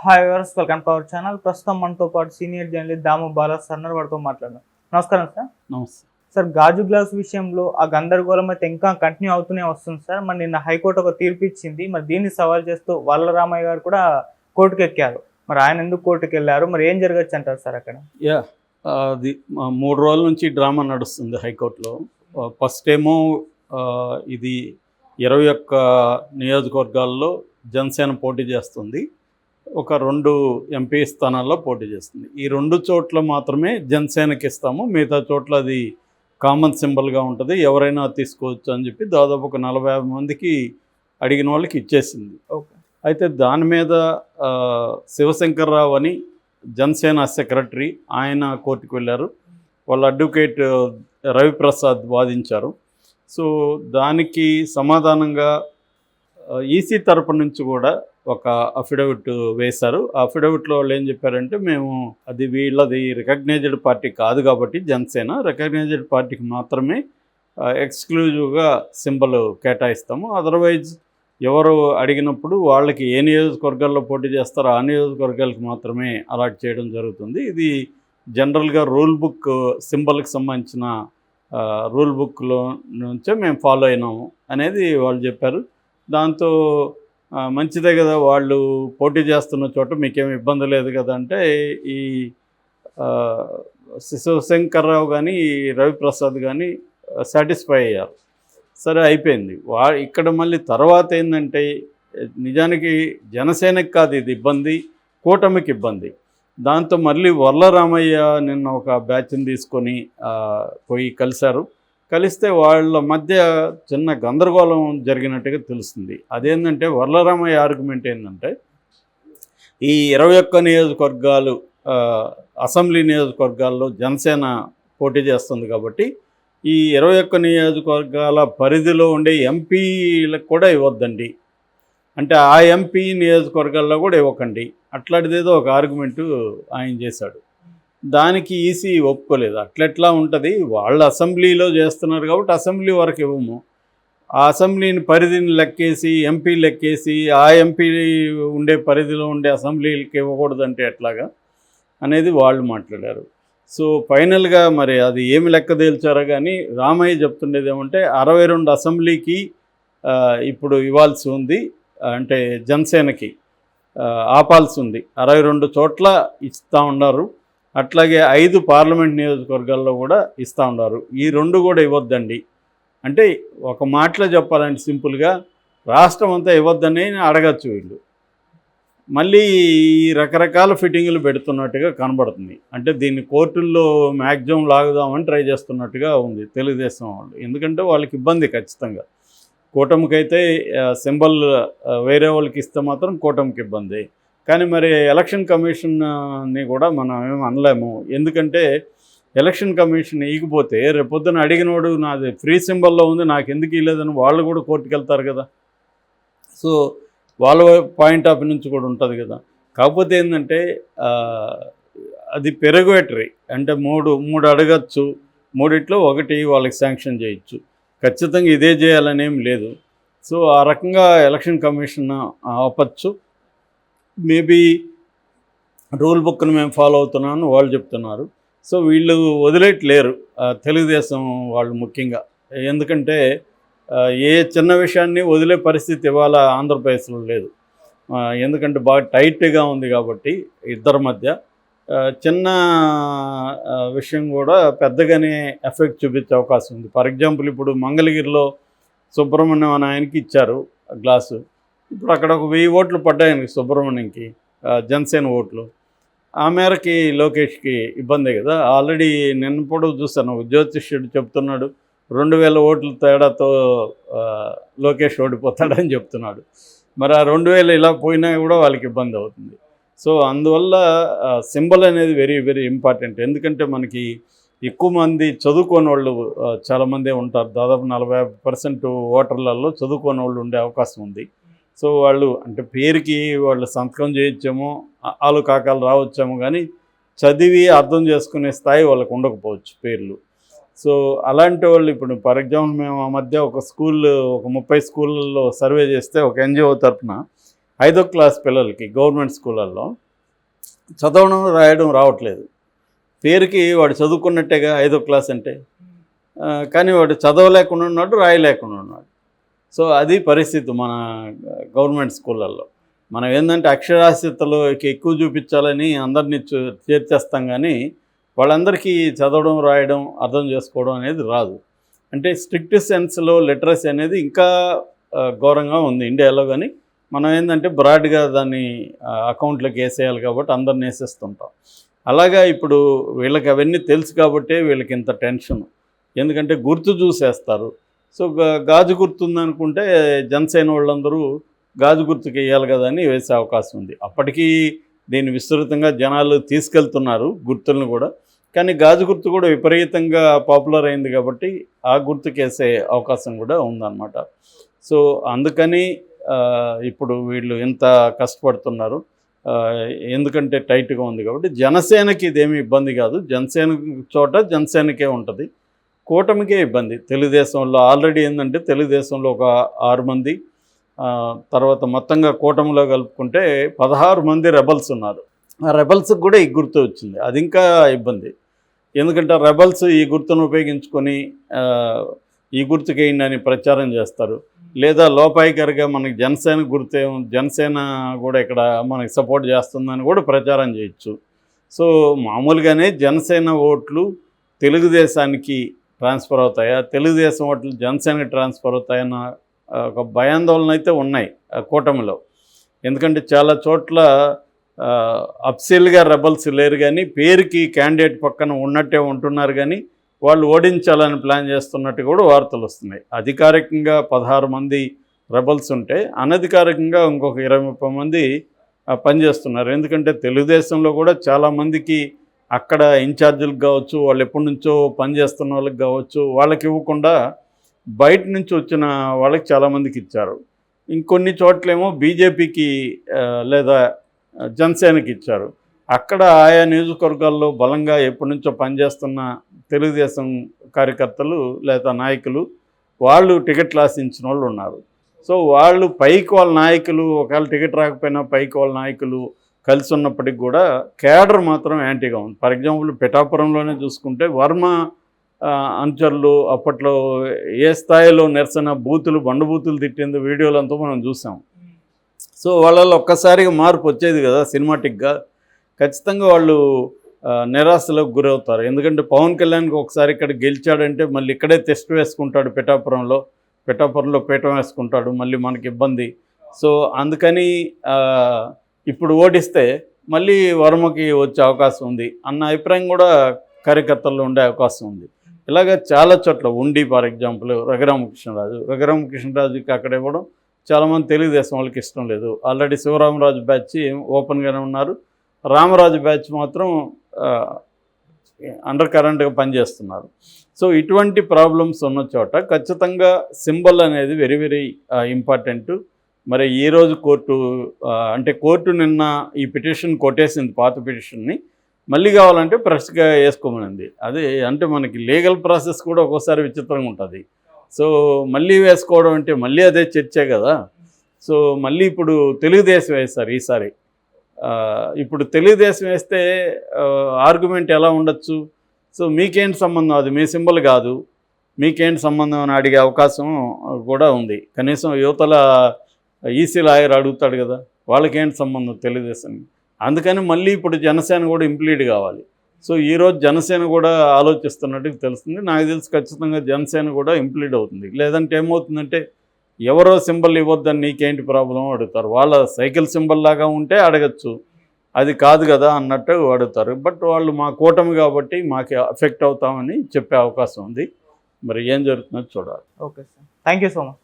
Hi వర్స్ welcome to our channel. ప్రస్తుతం మనతో పాటు సీనియర్ జర్నలిస్ట్ దాము బాలా సర్నర్ వారితో మాట్లాడదాం. నమస్కారం సార్. నమస్తే. సార్ గాజు గ్లాస్ విషయంలో ఆ గందరగోళం అయితే ఇంకా కంటిన్యూ అవుతూనే వస్తుంది సార్. మరి నిన్న హైకోర్టు ఒక తీర్పు ఇచ్చింది. మరి దీన్ని సవాల్ చేస్తూ వల్లరామయ్య గారు కూడా కోర్టుకు ఎక్కారు. మరి ఆయన ఎందుకు కోర్టుకు వెళ్ళారు? మరి ఏం జరగచ్చు అంటారు సార్ అక్కడ? యా అది మూడు రోజుల నుంచి డ్రామా నడుస్తుంది హైకోర్టులో. ఫస్ట్ ఏమో ఇది ఇరవై ఒక్క నియోజకవర్గాల్లో జనసేన పోటీ చేస్తుంది. ఒక రెండు ఎంపీ స్థానాల్లో పోటీ చేస్తుంది. ఈ రెండు చోట్ల మాత్రమే జనసేనకి ఇస్తాము. మిగతా చోట్ల అది కామన్ సింబల్గా ఉంటుంది. ఎవరైనా తీసుకోవచ్చు అని చెప్పి దాదాపు ఒక నలభై మందికి అడిగిన వాళ్ళకి ఇచ్చేసింది. ఓకే. అయితే దాని మీద శివశంకర్రావు అని జనసేన సెక్రటరీ ఆయన కోర్టుకు వెళ్ళారు. వాళ్ళ అడ్వకేట్ రవిప్రసాద్ వాదించారు. సో దానికి సమాధానంగా ఈసీ తరపు నుంచి కూడా ఒక అఫిడవిట్ వేశారు. ఆ అఫిడవిట్లో వాళ్ళు ఏం చెప్పారంటే మేము అది వీళ్ళది రికగ్నైజ్డ్ పార్టీ కాదు కాబట్టి జనసేన రికగ్నైజ్డ్ పార్టీకి మాత్రమే ఎక్స్క్లూజివ్గా సింబల్ కేటాయిస్తాము. అదర్వైజ్ ఎవరు అడిగినప్పుడు వాళ్ళకి ఏ నియోజకవర్గాల్లో పోటీ చేస్తారో ఆ నియోజకవర్గాలకు మాత్రమే అలాట్ చేయడం జరుగుతుంది. ఇది జనరల్గా రూల్ బుక్ సింబల్కి సంబంధించిన రూల్ బుక్లో నుంచే మేము ఫాలో అయినాము అనేది వాళ్ళు చెప్పారు. దాంతో మంచిదే కదా వాళ్ళు పోటీ చేస్తున్న చోట మీకేం ఇబ్బంది లేదు కదా అంటే ఈ శిశుశంకర్ రావు కానీ రవిప్రసాద్ కానీ సాటిస్ఫై అయ్యారు. సరే అయిపోయింది. వా ఇక్కడ మళ్ళీ తర్వాత ఏంటంటే నిజానికి జనసేనకి కాదు ఇది ఇబ్బంది కూటమికి ఇబ్బంది. దాంతో మళ్ళీ వర్లరామయ్య నిన్న ఒక బ్యాచ్ని తీసుకొని పోయి కలిశారు. కలిస్తే వాళ్ళ మధ్య చిన్న గందరగోళం జరిగినట్టుగా తెలుస్తుంది. అదేంటంటే వర్లరామయ్య ఆర్గ్యుమెంట్ ఏంటంటే ఈ ఇరవై ఒక్క నియోజకవర్గాలు అసెంబ్లీ నియోజకవర్గాల్లో జనసేన పోటీ చేస్తుంది కాబట్టి ఈ ఇరవై ఒక్క నియోజకవర్గాల పరిధిలో ఉండే ఎంపీలకు కూడా ఇవ్వద్దండి. అంటే ఆ ఎంపీ నియోజకవర్గాల్లో కూడా ఇవ్వకండి. అట్లాంటిదేదో ఒక ఆర్గ్యుమెంటు ఆయన చేశాడు. దానికి ఈసీ ఒప్పుకోలేదు. అట్లెట్లా ఉంటుంది? వాళ్ళు అసెంబ్లీలో చేస్తున్నారు కాబట్టి అసెంబ్లీ వరకు ఇవ్వము. ఆ అసెంబ్లీని పరిధిని లెక్కేసి ఎంపీ లెక్కేసి ఆ ఎంపీ ఉండే పరిధిలో ఉండే అసెంబ్లీలకి ఇవ్వకూడదంటే ఎట్లాగా? అనేది వాళ్ళు మాట్లాడారు. సో ఫైనల్గా మరి అది ఏమి లెక్క తేల్చారో కానీ రామయ్య చెప్తుండేది ఏమంటే అరవై రెండు అసెంబ్లీకి ఇప్పుడు ఇవ్వాల్సి ఉంది. అంటే జనసేనకి ఆపాల్సి ఉంది. అరవై రెండు చోట్ల ఇస్తూ ఉన్నారు. అట్లాగే ఐదు పార్లమెంట్ నియోజకవర్గాల్లో కూడా ఇస్తూ ఉన్నారు. ఈ రెండు కూడా ఇవ్వద్దండి. అంటే ఒక మాటలో చెప్పాలంటే సింపుల్గా రాష్ట్రం అంతా ఇవ్వద్దని అడగచ్చు వీళ్ళు. మళ్ళీ ఈ రకరకాల ఫిట్టింగులు పెడుతున్నట్టుగా కనబడుతుంది. అంటే దీన్ని కోర్టుల్లో మ్యాక్సిమం లాగుదామని ట్రై చేస్తున్నట్టుగా ఉంది తెలుగుదేశం వాళ్ళు. ఎందుకంటే వాళ్ళకి ఇబ్బంది ఖచ్చితంగా. కూటమికైతే సింబల్ వేరే వాళ్ళకి ఇస్తే మాత్రం కూటమికి ఇబ్బంది. కానీ మరి ఎలక్షన్ కమిషన్ని కూడా మనం ఏం అనలేము. ఎందుకంటే ఎలక్షన్ కమిషన్ ఇగిపోతే రేపొద్దున అడిగినోడు నాది ఫ్రీ సింబల్లో ఉంది నాకు ఎందుకు ఇవ్వలేదని వాళ్ళు కూడా కోర్టుకు వెళ్తారు కదా. సో వాళ్ళ పాయింట్ ఆఫ్ నుంచి కూడా ఉంటుంది కదా. కాకపోతే ఏంటంటే అది పెరగవేటరీ అంటే మూడు మూడు అడగచ్చు మూడిట్లో ఒకటి వాళ్ళకి శాంక్షన్ చేయొచ్చు. ఖచ్చితంగా ఇదే చేయాలనేం లేదు. సో ఆ రకంగా ఎలక్షన్ కమిషన్ ఆపచ్చు. మేబీ రూల్ బుక్ను మేము ఫాలో అవుతున్నామని వాళ్ళు చెప్తున్నారు. సో వీళ్ళు వదిలేట్లేరు. తెలుగుదేశం వాళ్ళు ముఖ్యంగా. ఎందుకంటే ఏ చిన్న విషయాన్ని వదిలే పరిస్థితి ఇవాళ ఆంధ్రప్రదేశ్లో లేదు. ఎందుకంటే బాగా టైట్గా ఉంది కాబట్టి ఇద్దరి మధ్య. చిన్న విషయం కూడా పెద్దగానే ఎఫెక్ట్ చూపించే అవకాశం ఉంది. ఫర్ ఎగ్జాంపుల్ ఇప్పుడు మంగళగిరిలో సుబ్రహ్మణ్యం అనే ఆయనకి ఇచ్చారు ఆ గ్లాసు. ఇప్పుడు అక్కడ ఒక వెయ్యి ఓట్లు పడ్డాయి సుబ్రహ్మణ్యంకి జనసేన ఓట్లు. ఆ మేరకి లోకేష్కి ఇబ్బందే కదా? ఆల్రెడీ నిన్న కూడా చూశాను ఒక జ్యోతిష్యుడు చెప్తున్నాడు రెండు వేల ఓట్ల తేడాతో లోకేష్ ఓడిపోతాడని చెప్తున్నాడు. మరి ఆ రెండు వేలు ఇలా పోయినా కూడా వాళ్ళకి ఇబ్బంది అవుతుంది. సో అందువల్ల సింబల్ అనేది వెరీ వెరీ ఇంపార్టెంట్. ఎందుకంటే మనకి ఎక్కువ మంది చదువుకోని వాళ్ళు చాలామందే ఉంటారు. దాదాపు నలభై పర్సెంట్ ఓటర్లలో చదువుకోని వాళ్ళు ఉండే అవకాశం ఉంది. సో వాళ్ళు అంటే పేరుకి వాళ్ళు సంతకం చేయొచ్చేమో వాళ్ళు ఆలు కాకాలు రావచ్చేమో కానీ చదివి అర్థం చేసుకునే స్థాయి వాళ్ళకు ఉండకపోవచ్చు పేర్లు. సో అలాంటి వాళ్ళు ఇప్పుడు ఫర్ ఎగ్జాంపుల్ మేము ఆ మధ్య ఒక స్కూల్ ఒక ముప్పై స్కూళ్ళల్లో సర్వే చేస్తే ఒక ఎన్జిఓ తరఫున ఐదో క్లాస్ పిల్లలకి గవర్నమెంట్ స్కూళ్ళల్లో చదవడం రాయడం రావట్లేదు. పేరుకి వాడు చదువుకున్నట్టేగా ఐదో క్లాస్ అంటే కానీ వాడు చదవలేకుండా ఉన్నాడు రాయలేకుండా ఉన్నాడు. సో అది పరిస్థితి మన గవర్నమెంట్ స్కూళ్ళల్లో. మనం ఏంటంటే అక్షరాస్యతలు ఎక్కువ చూపించాలని అందరినీ చూ- చేర్చేస్తాం కానీ వాళ్ళందరికీ చదవడం రాయడం అర్థం చేసుకోవడం అనేది రాదు. అంటే స్ట్రిక్ట్ సెన్స్లో లిటరసీ అనేది ఇంకా ఘోరంగా ఉంది ఇండియాలో కానీ మనం ఏంటంటే బ్రాడ్గా దాన్ని అకౌంట్లోకి వేసేయాలి కాబట్టి అందరిని వేసేస్తుంటాం. అలాగా ఇప్పుడు వీళ్ళకి అవన్నీ తెలుసు కాబట్టే వీళ్ళకి ఇంత టెన్షన్. ఎందుకంటే గుర్తు చూసేస్తారు. సో గాజు గుర్తు ఉందనుకుంటే జనసేన వాళ్ళందరూ గాజు గుర్తుకి వేయాలి కదా అని వేసే అవకాశం ఉంది. అప్పటికీ దీన్ని విస్తృతంగా జనాలు తీసుకెళ్తున్నారు గుర్తులను కూడా. కానీ గాజు గుర్తు కూడా విపరీతంగా పాపులర్ అయింది కాబట్టి ఆ గుర్తుకి వేసే అవకాశం కూడా ఉందన్నమాట. సో అందుకని ఇప్పుడు వీళ్ళు ఎంత కష్టపడుతున్నారు. ఎందుకంటే టైట్గా ఉంది కాబట్టి జనసేనకి ఇదేమి ఇబ్బంది కాదు. జనసేన చోట జనసేనకే ఉంటుంది. కూటమికే ఇబ్బంది. తెలుగుదేశంలో ఆల్రెడీ ఏంటంటే తెలుగుదేశంలో ఒక ఆరు మంది తర్వాత మొత్తంగా కూటమిలో కలుపుకుంటే పదహారు మంది రెబల్స్ ఉన్నారు. ఆ రెబల్స్కి కూడా ఈ గుర్తు వచ్చింది. అది ఇంకా ఇబ్బంది. ఎందుకంటే రెబల్స్ ఈ గుర్తును ఉపయోగించుకొని ఈ గుర్తుకేయండి అని ప్రచారం చేస్తారు. లేదా లోపాయికరిగా మనకి జనసేన గుర్తే జనసేన కూడా ఇక్కడ మనకి సపోర్ట్ చేస్తుందని కూడా ప్రచారం చేయొచ్చు. సో మామూలుగానే జనసేన ఓట్లు తెలుగుదేశానికి ట్రాన్స్ఫర్ అవుతాయా? తెలుగుదేశం ఓట్లు జనసేనకి ట్రాన్స్ఫర్ అవుతాయన్న ఒక భయాందోళన అయితే ఉన్నాయి ఆ కూటమిలో. ఎందుకంటే చాలా చోట్ల అప్సిల్గా రెబల్స్ లేరు కానీ పేరుకి క్యాండిడేట్ పక్కన ఉన్నట్టే ఉంటున్నారు కానీ వాళ్ళు ఓడించాలని ప్లాన్ చేస్తున్నట్టు కూడా వార్తలు వస్తున్నాయి. అధికారికంగా పదహారు మంది రెబల్స్ ఉంటే అనధికారికంగా ఇంకొక ఇరవై ముప్పై మంది పనిచేస్తున్నారు. ఎందుకంటే తెలుగుదేశంలో కూడా చాలామందికి అక్కడ ఇన్ఛార్జీలకు కావచ్చు వాళ్ళు ఎప్పటి నుంచో పనిచేస్తున్న వాళ్ళకి కావచ్చు వాళ్ళకి ఇవ్వకుండా బయట నుంచి వచ్చిన వాళ్ళకి చాలామందికి ఇచ్చారు. ఇంకొన్ని చోట్లేమో బీజేపీకి లేదా జనసేనకి ఇచ్చారు. అక్కడ ఆయా నియోజకవర్గాల్లో బలంగా ఎప్పటి నుంచో పనిచేస్తున్న తెలుగుదేశం కార్యకర్తలు లేదా నాయకులు వాళ్ళు టికెట్లు ఆశించిన వాళ్ళు ఉన్నారు. సో వాళ్ళు పైకి వాళ్ళ నాయకులు ఒకవేళ టికెట్ రాకపోయినా పైకి వాళ్ళ నాయకులు కలిసి ఉన్నప్పటికి కూడా కేడర్ మాత్రం యాంటీగా ఉంది. ఫర్ ఎగ్జాంపుల్ పిఠాపురంలోనే చూసుకుంటే వర్మ ఆ, అనుచరులు అప్పట్లో ఏ స్థాయిలో నిరసన బూతులు బండబూతులు తిట్టింది వీడియోలంతా మనం చూసాం. సో వాళ్ళలో ఒక్కసారిగా మార్పు వచ్చేది కదా సినిమాటిక్గా. ఖచ్చితంగా వాళ్ళు నిరాశలకు గురవుతారు. ఎందుకంటే పవన్ కళ్యాణ్కి ఒకసారి ఇక్కడ గెలిచాడంటే మళ్ళీ ఇక్కడే టెస్ట్ వేసుకుంటాడు పిఠాపురంలో. పిఠాపురంలో పీఠం వేసుకుంటాడు మళ్ళీ మనకి ఇబ్బంది. సో అందుకని ఇప్పుడు ఓడిస్తే మళ్ళీ వర్మకి వచ్చే అవకాశం ఉంది అన్న అభిప్రాయం కూడా కార్యకర్తల్లో ఉండే అవకాశం ఉంది. ఇలాగ చాలా చోట్ల ఉండి ఫర్ ఎగ్జాంపుల్ రఘురామకృష్ణరాజు. రఘురామకృష్ణరాజుకి అక్కడ ఇవ్వడం చాలామంది తెలుగుదేశం వాళ్ళకి ఇష్టం లేదు. ఆల్రెడీ శివరామరాజు బ్యాచ్ ఓపెన్గానే ఉన్నారు. రామరాజు బ్యాచ్ మాత్రం అండర్ కరెంట్గా పనిచేస్తున్నారు. సో ఇటువంటి ప్రాబ్లమ్స్ ఉన్న చోట ఖచ్చితంగా సింబల్ అనేది వెరీ వెరీ ఇంపార్టెంట్. మరి ఈ రోజు కోర్టు అంటే కోర్టు నిన్న ఈ పిటిషన్ కొట్టేసింది పాత పిటిషన్ని. మళ్ళీ కావాలంటే ఫ్రెష్గా వేసుకోమనింది. అది అంటే మనకి లీగల్ ప్రాసెస్ కూడా ఒక్కోసారి విచిత్రంగా ఉంటుంది. సో మళ్ళీ వేసుకోవడం అంటే మళ్ళీ అదే చర్చే కదా. సో మళ్ళీ ఇప్పుడు తెలుగుదేశం వేస్తారు ఈసారి. ఇప్పుడు తెలుగుదేశం వేస్తే ఆర్గ్యుమెంట్ ఎలా ఉండొచ్చు? సో మీకేంటి సంబంధం? అది మీ సింబల్ కాదు. మీకేంటి సంబంధం అని అడిగే అవకాశం కూడా ఉంది. కనీసం యువతల ఈసీ లాయర్ అడుగుతాడు కదా వాళ్ళకేంటి సంబంధం తెలుగుదేశానికి? అందుకని మళ్ళీ ఇప్పుడు జనసేన కూడా ఇంప్లీట్ కావాలి. సో ఈరోజు జనసేన కూడా ఆలోచిస్తున్నట్టు తెలుస్తుంది. నాకు తెలిసి ఖచ్చితంగా జనసేన కూడా ఇంప్లీట్ అవుతుంది. లేదంటే ఏమవుతుందంటే ఎవరో సింబల్ ఇవ్వద్దని నీకేంటి ప్రాబ్లం అడుగుతారు. వాళ్ళ సైకిల్ సింబల్ లాగా ఉంటే అడగచ్చు. అది కాదు కదా అన్నట్టు అడుగుతారు. బట్ వాళ్ళు మా కూటమి కాబట్టి మాకు ఎఫెక్ట్ అవుతామని చెప్పే అవకాశం ఉంది. మరి ఏం జరుగుతుందో చూడాలి. Okay sir. Thank you so much.